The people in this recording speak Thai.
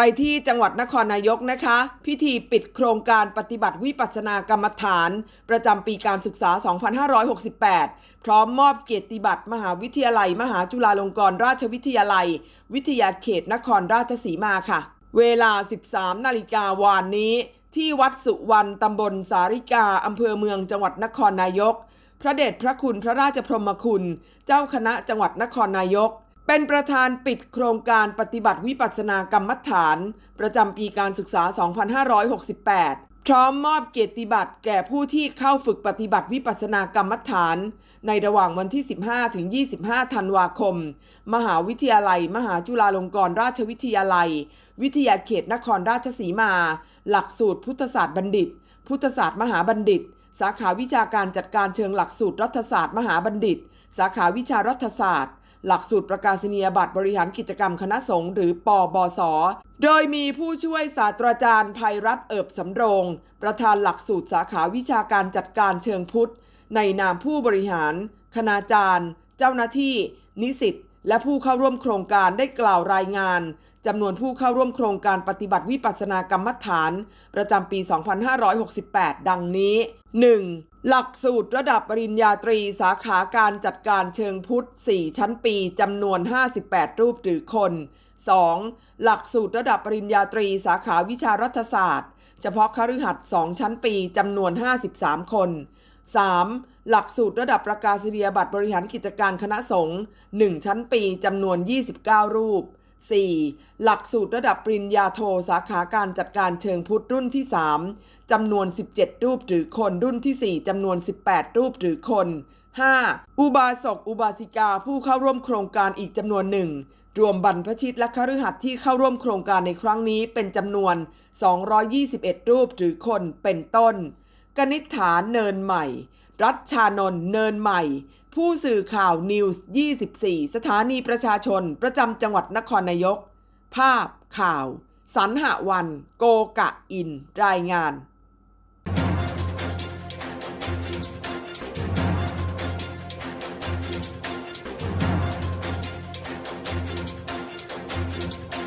ไปที่จังหวัดนครนายกนะคะ พิธีปิดโครงการปฏิบัติวิปัสสนากรรมฐาน ประจำปีการศึกษา 2568 พร้อมมอบเกียรติบัตรมหาวิทยาลัย มหาจุฬาลงกรณราชวิทยาลัย วิทยาเขตนครราชสีมาค่ะ เวลา 13 นาฬิกาวานนี้ ที่วัดสุวรรณตำบลสาริกาอำเภอเมืองจังหวัดนครนายก พระเดชพระคุณพระราชพรหมคุณ เจ้าคณะจังหวัดนครนายก เป็นประธานปิดโครงการปฏิบัติวิปัสสนากรรมฐาน ประจำปีการศึกษา 2568 พร้อมมอบเกียรติบัตรแก่ผู้ที่เข้าฝึกปฏิบัติวิปัสสนากรรมฐาน ในระหว่างวันที่ 15 ถึง 25 ธันวาคม มหาวิทยาลัย มหาจุฬาลงกรณราชวิทยาลัย วิทยาเขตนครราชสีมา หลักสูตรพุทธศาสตร์บัณฑิต พุทธศาสตร์มหาบัณฑิต สาขาวิชาการจัดการเชิงหลักสูตรรัฐศาสตร์มหาบัณฑิต สาขาวิชารัฐศาสตร์ หลักสูตรประกาศนียบัตรบริหารกิจกรรมคณะสงฆ์หรือปอบสโดยมีผู้ช่วยศาสตราจารย์ภัยรัตเอิบสำโรง ประธานหลักสูตรสาขาวิชาการจัดการเชิงพุทธ ในนามผู้บริหาร คณาจารย์ เจ้าหน้าที่ นิสิตและผู้เข้าร่วมโครงการได้กล่าวรายงานจำนวนผู้เข้าร่วมโครงการปฏิบัติวิปัสสนากรรมฐาน ประจำปี 2568 ดังนี้ 1. หลักสูตรระดับปริญญาตรีสาขาการจัดการเชิงพุทธ 4 ชั้นปีจำนวน 58 รูปหรือคน 2. หลักสูตรระดับปริญญาตรีสาขาวิชารัฐศาสตร์ เฉพาะคฤหัสถ์2ชั้นปีจำนวน 53 คน 3. หลักสูตรระดับประกาศนียบัตรบริหารกิจการคณะสงฆ์1ชั้นปีจำนวน 29 รูป 4. หลักสูตรระดับปริญญาโทสาขาการจัดการเชิงพุทธรุ่นที่ 3 จำนวน 17 รูปหรือคนรุ่นที่ 4 จำนวน 18 รูปหรือคน 5. อุบาสกอุบาสิกาผู้เข้าร่วมโครงการอีกจำนวนหนึ่ง รวมบรรพชิตและคฤหัสถ์ที่เข้าร่วมโครงการในครั้งนี้เป็นจำนวน 221 รูปหรือคนเป็นต้น กนิษฐานเนินใหม่ รัชชานนท์เนินใหม่ ผู้สื่อข่าวนิวส์24 สถานีประชาชน ประจำจังหวัดนครนายก ภาพข่าว สันหวัน โกกะอิน รายงาน